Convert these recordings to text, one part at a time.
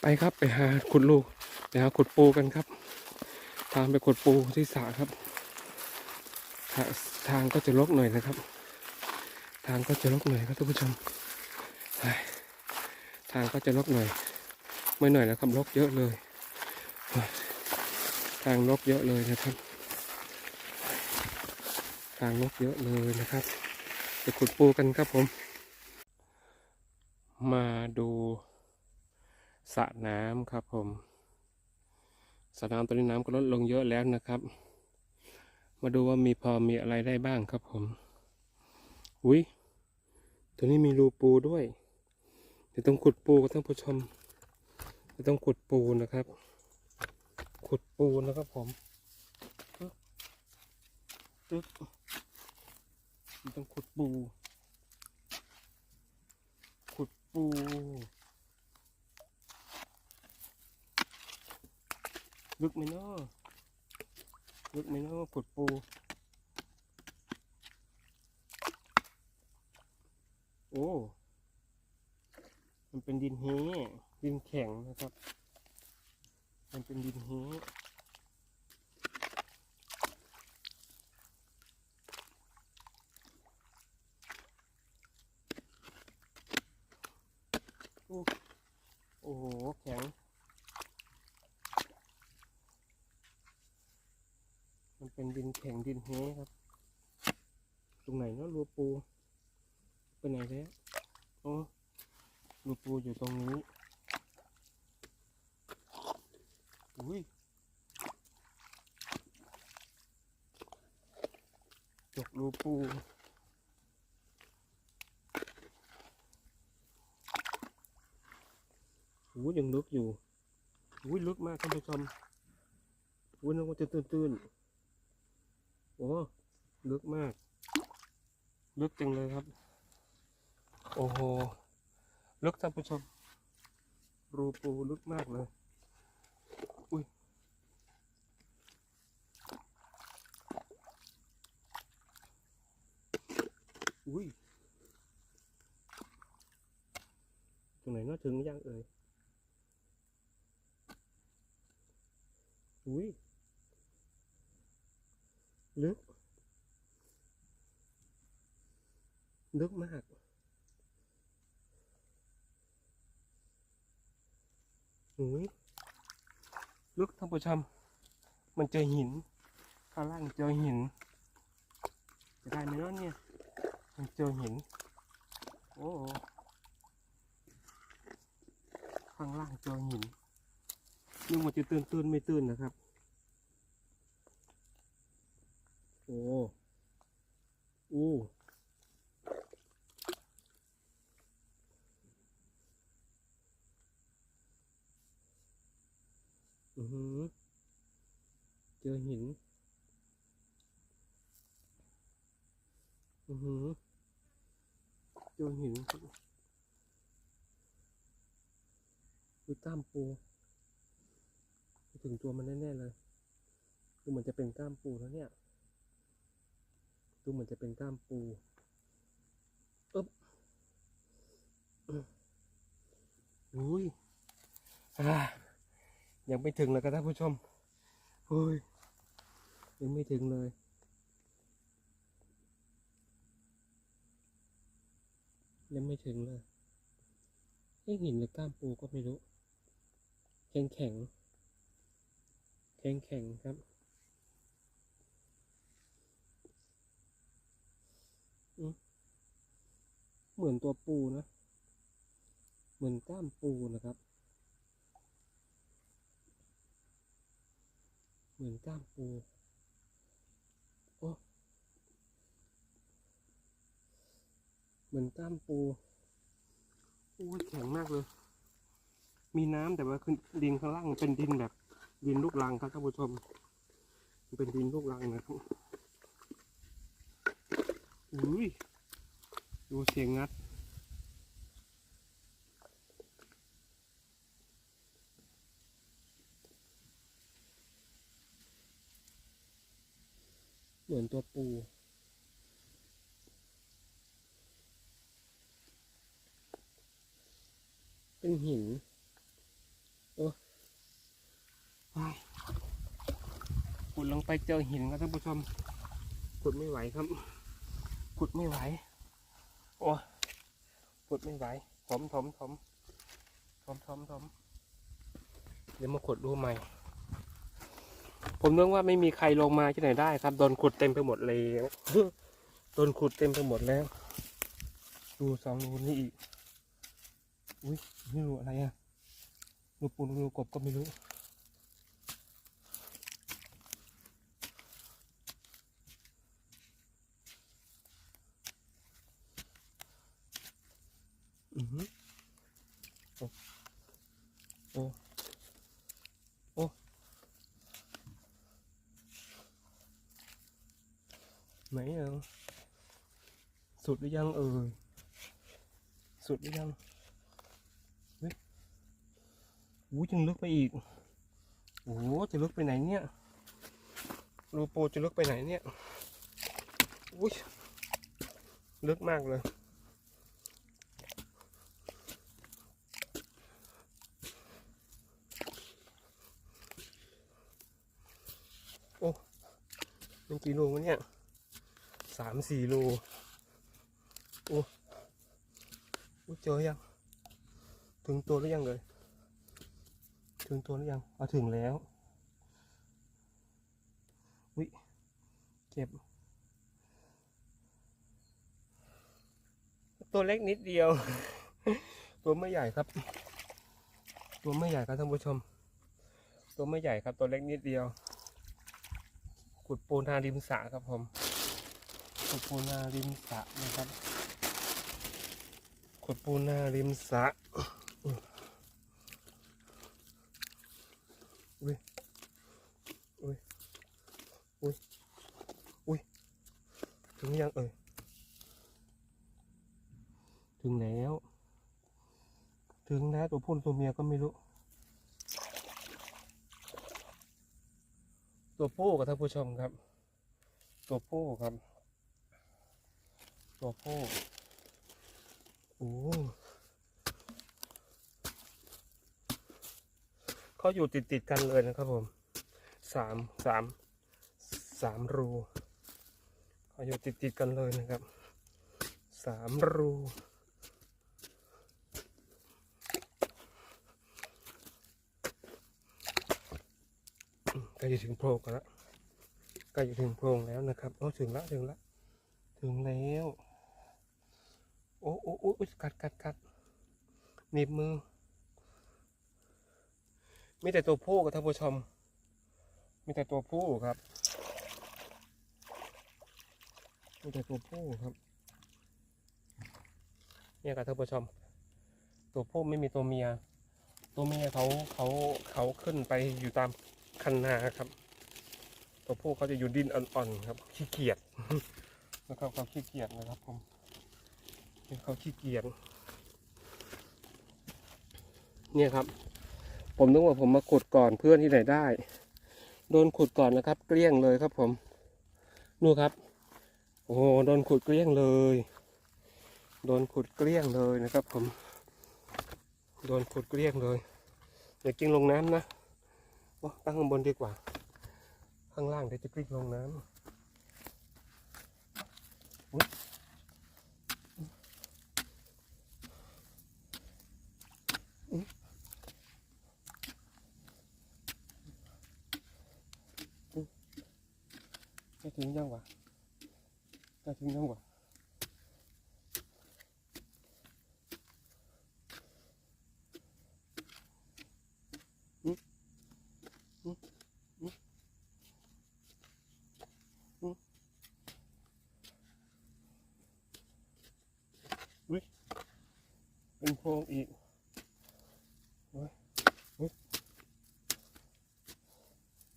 ไปครับไปหาขุดลูกไปหาขุดปูกันครับทางไปขุดปูที่สระครับ ทางก็จะรกหน่อยนะครับ ทางก็จะรกหน่อยครับท่านผู้ชมทางก็จะรกหน่อย ไม่หน่อยนะครับรกเยอะเลย ทางรกเยอะเลยนะครับ ทางรกเยอะเลยนะครับไปขุดปูกันครับผม มาดู สระน้ำครับผมสระน้ำตอนนี้น้ำก็ลดลงเยอะแล้วนะครับ มาดูว่ามีพอมีอะไรได้บ้างครับผมอุ้ยตัวนี้มีรูปูด้วยเดี๋ยวต้องขุดปูกับท่านผู้ชมเดี๋ยวต้องขุดปูนะครับ ขุดปูนะครับผมปึ๊บต้องขุดปู ขุดปู ลึกไหมเนาะลึกไหมเนาะขุดปู โอ้ มันเป็นดินเฮดินแข็งนะครับ มันเป็นดินเฮโอ้โอ้โหแข็ง มัน เป็นดินแข็งดินเฮครับ ตรงไหนเนาะรูปูไปไหนแล้วอ๋อรูปูอยู่ตรงนี้อุ้ยจกรูปูอุ้ยยังลึกอยู่อุ้ยลึกมากท่านผู้ชมอุ้ยนึกว่าจะตื้นๆ โอ้ลึกมาก ลึกจังเลยครับ โอ้โห ลึกท่านผู้ชม รูปูลึกมากเลย อุ้ย อุ้ยตรงไหนน่าถึงยังเอ่ย อุ้ย ลึก ลึกมากอุ้ยลึกท่านผู้ชม มันเจอหิน ข้างล่างเจอหิน จะได้ไหมเนาะเนี่ย มันเจอหิน โอ้โหข้างล่างเจอหินนึกว่าจะตื่นตื่นๆไม่ตื่นนะครับ โอ้อู้อือหือเจอหิน อือหือเจอหินครับดูกล้ามปูถึงตัวมันแน่ๆเลย ดูเหมือนจะเป็นกล้ามปูแล้วเนี่ย ดูเหมือนจะเป็นกล้ามปูอึ๊บอุ้ยอ่ายังไม่ถึงเลยครับท่านผู้ชมเฮ้ยยังไม่ถึงเลยยังไม่ถึงเลยเอ๊หินหรือกล้ามปูก็ไม่รู้ แข็งแข็ง แข็งแข็งครับ เหมือนตัวปูนะ เหมือนก้ามปูนะครับ เหมือนก้ามปูโอ้เหมือนก้ามปูโอ้ยแข็งมากเลย มีน้ำแต่ว่าคือดินข้างล่างเป็นดินแบบดินลูกรังครับท่านผู้ชม เป็นดินลูกรังนะครับอุ้ย ดูเสียงงัด เหมือนตัวปูเป็นหินไปขุดลงไปเจอหินครับท่านผู้ชม ขุดไม่ไหวครับ ขุดไม่ไหว โอ้ขุดไม่ไหวถมถมถมถมถมถมเดี๋ยวมาขุดดูใหม่ ผมนึกว่าไม่มีใครลงมาที่ไหนได้ครับโดนขุดเต็มไปหมดเลยโดนขุดเต็มไปหมดแล้ว ดูสองรูนี่อีก อุ้ยไม่รู้อะไรอะรูปูนรูกบก็ไม่รู้ อือหือโอ้โอ้โอ้ไหนอะสุดหรือยังเอ่ยสุดหรือยังเฮ้ยอู้ยังลึกไปอีกโอ้จะลึกไปไหนเนี่ยรูโปจะลึกไปไหนเนี่ยอุ้ยลึกมากเลย กี่โลเนี่ยสามสี่โลโอ้โอ้เจอยัง ถึงตัวหรือยังเลย ถึงตัวหรือยังเอาถึงแล้ววิเจ็บ ตัวเล็กนิดเดียว ตัวไม่ใหญ่ครับ ตัวไม่ใหญ่ครับท่านผู้ชม ตัวไม่ใหญ่ครับตัวเล็กนิดเดียว ขุดปูนาริมสระครับผมขุดปูนาริมสระนะครับขุดปูนาริมสระอุ้ยอุ้ยอุ้ยอุ้ยถึงยังเอ่ยถึงแล้ว ถึงแล้วตัวผู้ตัวเมียก็ไม่รู้ ตัวผู้กับท่านผู้ชมครับ ตัวผู้ครับ ตัวผู้โอ้เขาอยู่ติดติดๆกันเลยนะครับผมสามสามสามรูเขาอยู่ติดติดๆกันเลยนะครับสามรูอืมใก ล้จะถึงโพรงกันแล้วใกล้จะถึงโพรงแล้วนะครับโอ้ถึงล้วถึงล้วถึงแล้ว โอ้โอ้โอ้กัดกัดกัดหนีบมือมีแต่ตัวผู้กับท่านผู้ชม มีแต่ตัวผู้ครับ มีแต่ตัวผู้ครับ เนี่ยครับท่านผู้ชม ตัวผู้ไม่มีตัวเมีย ตัวเมียเขาเขาเขาขึ้นไปอยู่ตาม คันนาครับ ตัวผู้เขาจะอยู่ดินอ่อนๆครับ ขี้เกียจนะครับเขาขี้เกียจนะครับผมเขาขี้เกียจเนี่ยครับ ผมนึกว่าผมมาขุดก่อนเพื่อนที่ไหนได้ โดนขุดก่อนนะครับ เกลี้ยงเลยครับผมนู่นครับ โอ้โหโดนขุดเกลี้ยงเลย โดนขุดเกลี้ยงเลยนะครับ ผม โดนขุดเกลี้ยงเลยเดี๋ยวกิ้งลงน้ำนะ โอ้ตั้งข้างบนดีกว่า ข้างล่างเดี๋ยวจะกลิ้งลงน้ำอุ๊ยอุ๊ยอุ๊ยจะถึงยังวะจะถึงยังวะ เป็นโพรงอีกโอ้ยโอ้ย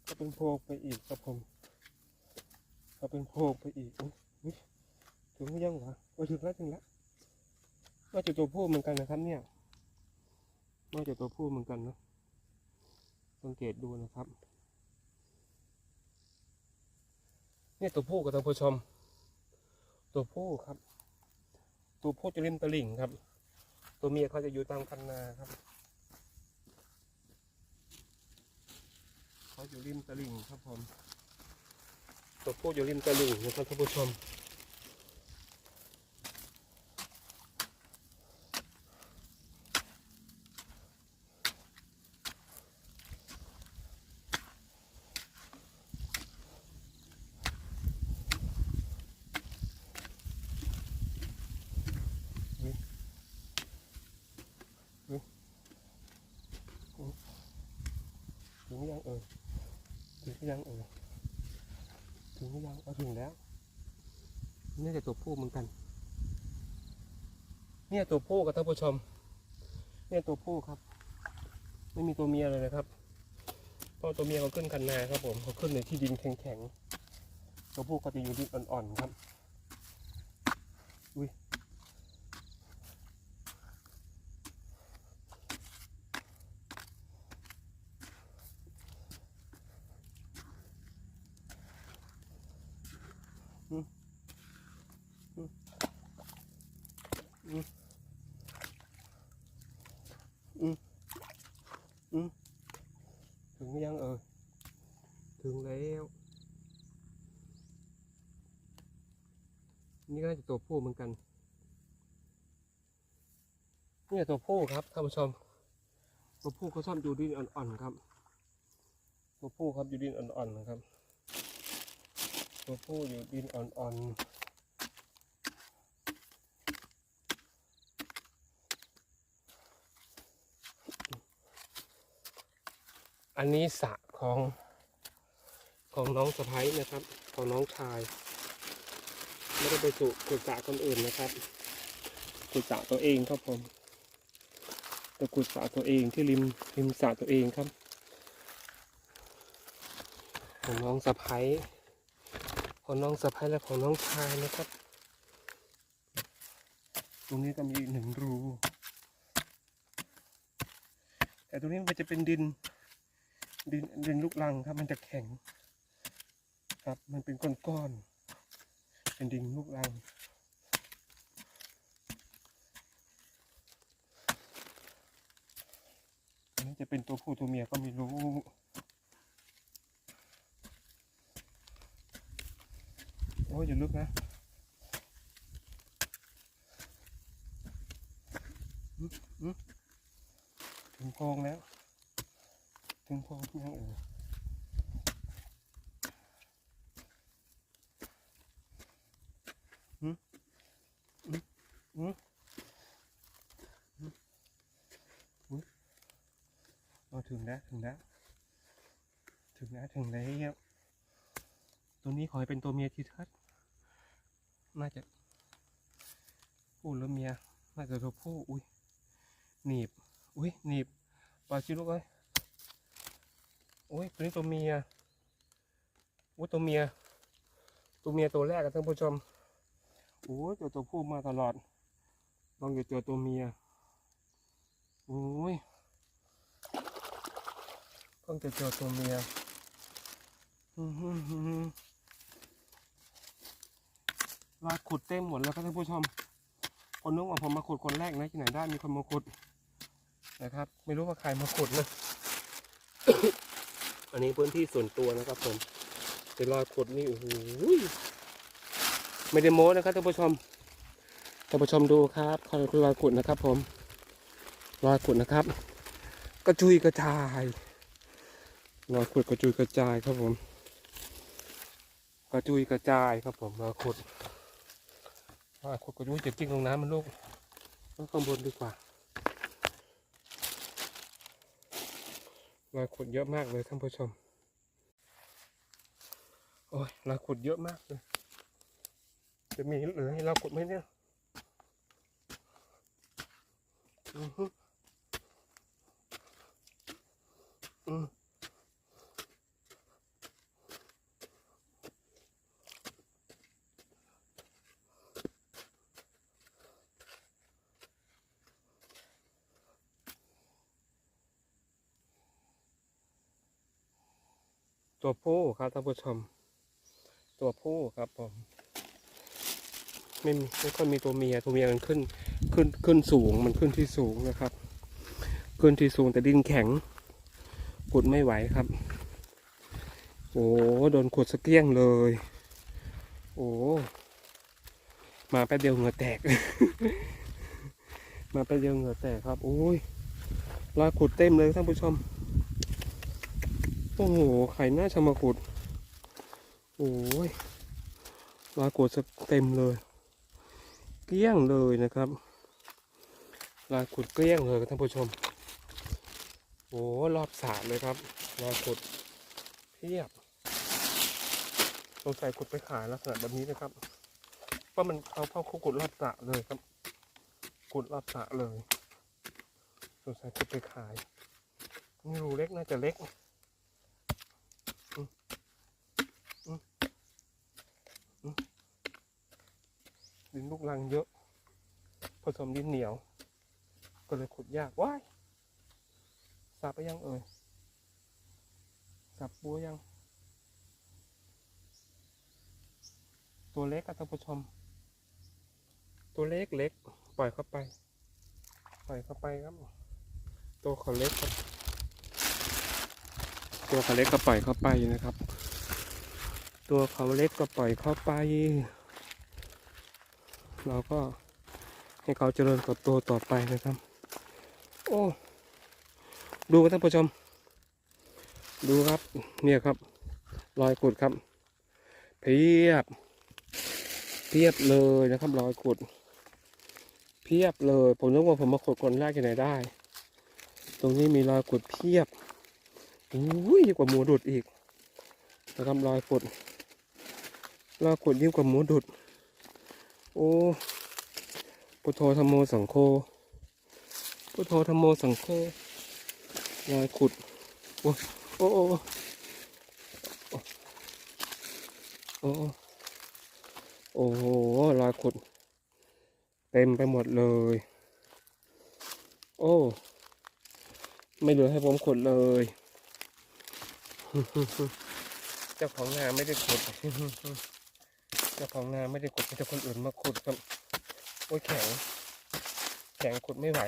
ก็เป็นโพรงไปอีกครับผมก็เป็นโพรงไปอีกอถึงยังวะโอ้ยถึงแล้วถึงแล้วน่าจะตัวผู้เหมือนกันนะครับเนี่ยน่าจะตัวผู้เหมือนกันเนอะสังเกตดูนะครับ เนี่ยตัวผู้กับท่านผู้ชม ตัวผู้ครับ ตัวผู้จะริมตลิ่งครับ ตัวเมียเขาจะอยู่ตามคันนาครับ เขาอยู่ริมตลิ่งครับผมตัวพวกอยู่ริมตลิ่งนะครับท่านผู้ชม ถึงหรือยังเออถึงหรือ ยังเออถึงหรือยังเอาถึงแล้วนี่จะตัวผู้เหมือนกัน เนี่ยตัวผู้กับท่านผู้ชม เนี่ยตัวผู้ครับ ไม่มีตัวเมียเลยนะครับเพราะตัวเมียเขาขึ้นคันนาครับผมเขาขึ้นในที่ดินแข็งๆตัวผู้ก็จะอยู่ดินอ่อนๆครับ อุ้ยถึงหรือยังเออถึงแล้ว นี่ก็น่าจะตัวผู้เหมือนกัน เนี่ยตัวผู้ครับ ท่านผู้ชมตัวผู้เขาชอบอยู่ดินอ่อนๆครับตัวผู้ครับอยู่ดินอ่อนๆนะครับตัวผู้อยู่ดินอ่อนๆอันนี้สระของ ของน้องสะพ้ยนะครับ ของน้องชาย ไม่ได้ไปสู่ขุดสระคนอื่นนะครับขุดสระตัวเองครับผม ไปขุดสระตัวเองที่ริมริมสระตัวเองครับของน้องสะพ้ายของน้องสะพ้ายและของน้องชายนะครับ ตรงนี้ก็มีหนึ่งรู แต่ตรงนี้มันจะเป็นดินดินดินลูกรังครับ มันจะแข็ง ครับ มันเป็นก้อนๆเป็นดินลูกรัง อันนี้ จะเป็นตัวผู้ตัวเมียก็ไม่รู้โอ้ยอย่าลึกนะอืมอืมถึงโพงแล้ว ถึงโพรงยังเอออืมอืมอืมอืมอุ๊ยเอาถึง แล้วถึงแล้วถึงแล้วถึงแล้วตัวนี้ขอให้เป็นตัวเมียทีเถิดน่าจะผู้หรือเมียน่าจะตัวผู้อุ้ยหนีบอุ้ยหนีบปลาชิลูกเอ้ยอุ้ยตัวนี้ตัวเมียอุ้ยตัวเมีย ตัวเมียตัวแรกกันท่านผู้ชมโอ้ยเจอตัวผู้มาตลอดลองอย่เจอตัวเมียโอ้ย เพิ่งจะเจอตัวเมียอือหือหือหือลาขุดเต็มหมดแล้วครับท่านผู้ชม คนนึกว่าผมมาขุดคนแรกนะที่ไหนได้มีคนมาขุดนะครับ ไม่รู้ว่าใครมาขุดนะ อันนี้พื้นที่ส่วนตัวนะครับผมเป็นรอยขุดนี่โอ้โหไม่ได้โม้นะครับท่านผู้ชมท่านผู้ชมดูครับคอยรอยขุดนะครับ ผมรอยขุดนะครับ กระจุยกระจาย รอยขุดกระจุยกระจายครับผม กระจุยกระจายครับผมรอยขุดรอยขุดกระจุยจะกิ้งลงน้ำมันลูกต้องข้างบนดีกว่ารอยขุดเยอะมากเลยท่านผู้ชม โอ้ยรอยขุดเยอะมากเลย จะมีเหลือให้เราขุดไหมเนี่ยอือฮึอืม ตัวผู้ครับท่านผู้ชม ตัวผู้ครับผมไม่ไม่ค่อยมีตัวเมียตัวเมียมันขึ้นขึ้นขึ้นสูงมันขึ้นที่สูงนะครับ ขึ้นที่สูงแต่ดินแข็งขุดไม่ไหวครับ โอ้โดนขุดสะเกี้ยงเลย โอ้มาแป๊บเดียวเหงื่อแตก มาแป๊บเดียวเหงื่อแตกครับโอ้ยรอยขุดเต็มเลยท่านผู้ชม โอ้โห ไข่น่าจะมาขุดโอ้ยรอยขุดเต็มเลย เกลี้ยงเลยนะครับรอยขุดเกลี้ยงเลยครับท่านผู้ชม โอ้รอบสระเลยครับรอยขุดเพียบสงสัยขุดไปขายลักษณะแบบนี้นะครับเพราะมันเขาเข้าคุขุดรอบสระเลยครับ ขุดรอบสระเลย สงสัยขุดไปขายนี่รูเล็กน่าจะเล็กอืมอืมอืม ดินลูกรังเยอะ ผสมดินเหนียว ก็เลยขุดยากว้ายสับไปยังเอ่ยสับบัวยัง ตัวเล็กอะท่านผู้ชม ตัวเล็กเล็กปล่อยเข้าไป ปล่อยเข้าไปครับ ตัวเขาเล็กครับ ตัวเขาเล็กก็ปล่อยเข้าไปนะครับ ตัวเขาเล็กก็ปล่อยเข้าไป เราก็ให้เขาเจริญเติบโตต่อไปนะครับ โอ้ ดูครับท่านผู้ชม ดูครับ เนี่ยครับ รอยขุดครับ เพียบ เพียบเลยนะครับ รอยขุด เพียบเลย ผมนึกว่าผมมาขุดคนแรกที่ไหนได้ ตรงนี้มีรอยขุดเพียบอุ้ยยิ่งกว่าหมูดุดอีกนะครับรอยขุดรอยขุดยิ่งกว่าหมูดุด โอ้พุทโธธรรมโมสังโฆพุทโธธรรมโมสังโฆรอยขุด โอ้โอ้โอ้โอ้โอ้โหรอยขุด เต็มไปหมดเลย โอ้ ไม่เหลือให้ผมขุดเลยเจ้าของนาไม่ได้ขุด จ้าของนาไม่ได้ขุดมีแต่คนอื่นมาขุดครับโอ้ยแข็ง แข็งขุดไม่ไหว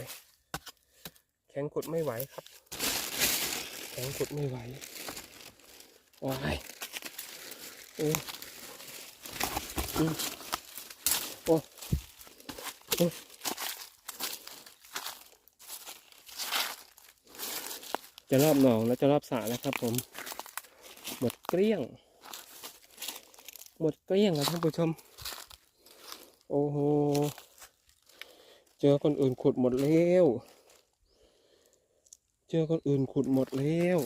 แข็งขุดไม่ไหวครับ แข็งขุดไม่ไหวว้ายโอ้อืมโอ้โอ้จะรอบหนองแล้วจะรอบสระแล้วครับผม หมดเกลี้ยง หมดเกลี้ยงแล้วท่านผู้ชม โอ้โห เจอคนอื่นขุดหมดแล้ว เจอคนอื่นขุดหมดแล้ว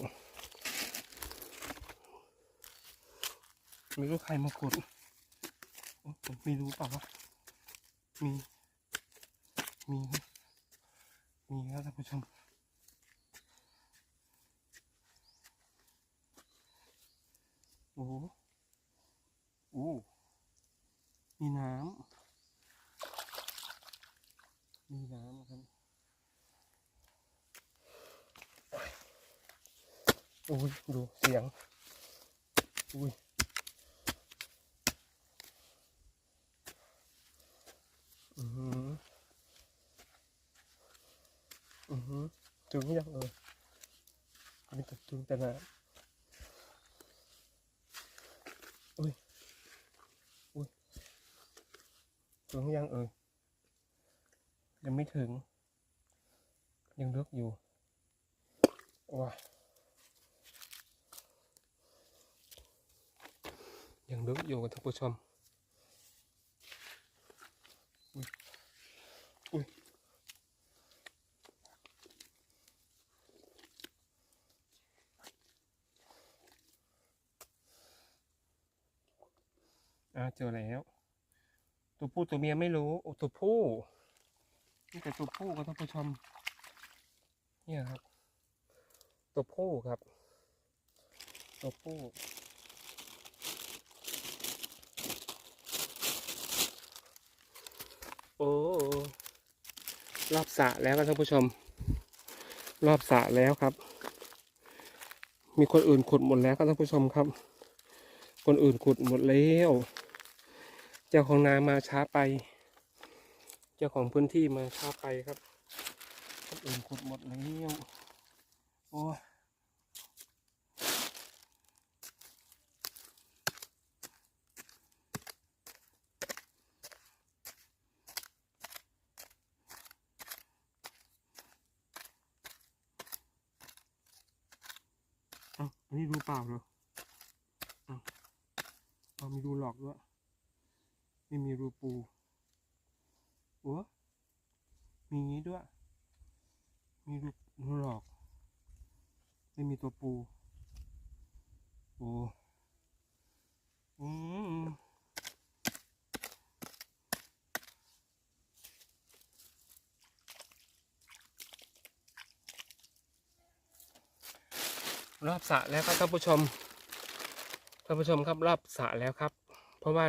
ไม่รู้ใครมาขุดผมไม่รู้เปล่าวะมี มี มีครับท่านผู้ชมโอ้ อ้มีน้ำ มีน้ำครับ โอ้ย ดูเสียง อุ้ยอือหือ อือหือถึงยังเออมีแต่ถึงแต่น้ำอุ้ย อุ้ย ถึงยังเออยังไม่ถึง ยังเลือกอยู่ว้ายังเลือกอยู่กับท่านผู้ชมอุ้ยอ่าเจอแล้ว ตัวผู้ตัวเมียไม่รู้โอ้ตัวผู้นี่แต่ตัวผู้ครับท่านผู้ชม เนี่ยครับ ตัวผู้ครับ ตัวผู้โอ้รอบสะแล้วครับท่านผู้ชม รอบสะแล้วครับ มีคนอื่นขุดหมดแล้วครับท่านผู้ชมครับ คนอื่นขุดหมดแล้ว จ้าของนามาช้าไป เจ้าของพื้นที่มาช้าไปครับคนอื่นขุดหมดเล้วโอ้อันนี้ดูเปล่าเหรออ้ามีดูหลอกด้วย ไม่มีรูปูโอ้มีงี้ด้วย มีรูรูหลอก ไม่มีตัวปู โอ้อืมรอบสระแล้วครับท่านผู้ชมท่านผู้ชมครับรอบสระแล้วครับ เพราะว่า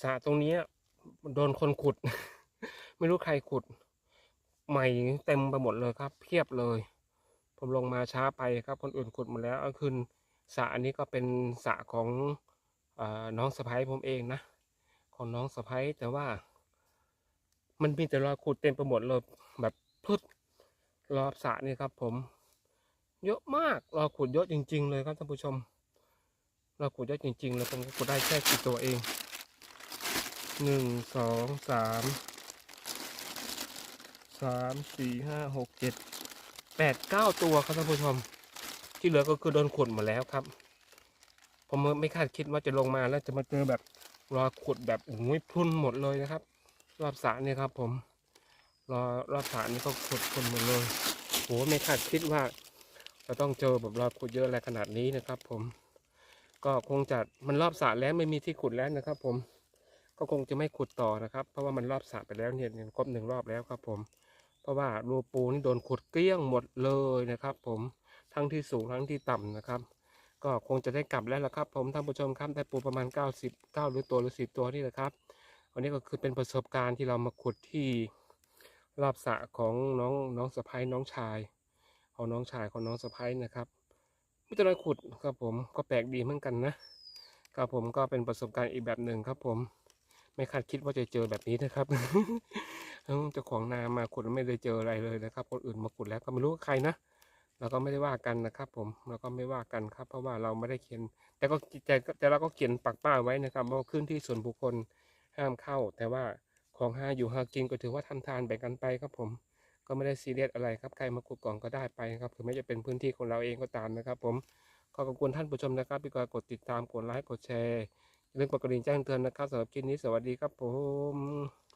สระตรงนี้โดนคนขุด ไม่รู้ใครขุด ใหม่เต็มไปหมดเลยครับ เพียบเลย ผมลงมาช้าไปครับ คนอื่นขุดหมดแล้วก็คือสระอันนี้ก็เป็นสระของอน้องสะพ้ายผมเองนะของน้องสะพ้ายแต่ว่า มันมีแต่รอยขุดเต็มไปหมดเลยแบบพืชรอบสระนี่ครับ ผม เยอะมากรอยขุดเยอะจริง ๆ เลยครับท่านผู้ชมรอยขุดเยอะจริง ๆ เลยผมก็ขุดได้แค่กี่ตัวเอง หนึ่งสองสามสามสี่ห้าหกเจ็ดแปดเก้าตัวครับท่านผู้ชม ที่เหลือก็คือโดนขุดหมดแล้วครับ ผมไม่คาดคิดว่าจะลงมาแล้วจะมาเจอแบบรอขุดแบบโอ้ยพรุนหมดเลยนะครับ รอบสระนี่ครับผมรอรอบสระนี่ก็ขุดพรุนหมดเลยโหไม่คาดคิดว่าจะต้องเจอแบบรอยขุดเยอะอะไรขนาดนี้นะครับ ผม ก็คงจะมันรอบสระแล้วไม่มีที่ขุดแล้วนะครับ ผม ก็คงจะไม่ขุดต่อนะครับ เพราะว่ามันรอบสระไปแล้วเนี่ยครบหนึ่งรอบแล้วครับผม เพราะว่ารูปูนี่โดนขุดเกลี้ยงหมดเลยนะครับ ผมทั้งที่สูงทั้งที่ต่ำนะครับ ก็คงจะได้กลับแล้วละครับ ผมท่านผู้ชมครับได้ปูประมาณ 90 9หรือตัวหรือ10ตัวนี่แหละครับวันนี้ก็คือเป็นประสบการณ์ที่เรามาขุดที่รอบสระของน้องน้องสะพ้ายน้องชาย ของน้องชายของน้องสะพ้ายนะครับไม่ต้องขุดครับผมก็แปลกดีเหมือนกันนะครับผมก็เป็นประสบการณ์อีกแบบหนึ่งครับผม ไม่คาดคิดว่าจะเจอแบบนี้นะครับเจ้าของนามาขุดไม่ได้เจออะไรเลยนะครับ คนอื่นมาขุดแล้วก็ไม่รู้ใครนะเราก็ไม่ได้ว่ากันนะครับ ผมเราก็ไม่ว่ากันครับ เพราะว่าเราไม่ได้เขียน แต่ก็แต่แต่เราก็เขียนปักป้ายไว้นะครับว่าขึ้นที่ส่วนบุคคลห้ามเข้า แต่ว่าของห้าอยู่หากินก็ถือว่าทำทานแบ่งกันไปครับผมก็ไม่ได้ซีเรียสอะไรครับใครมาขุดก่อนก็ได้ไปครับถึงแม้จะเป็นพื้นที่ของเราเองก็ตามนะครับ ผมขอขอบคุณท่านผู้ชมนะครับพี่กดติดตามกดไลค์กดแชร์ อย่าลืมกดกระดิ่งแจ้งเตือนนะครับสำหรับคลิปนี้สวัสดีครับผม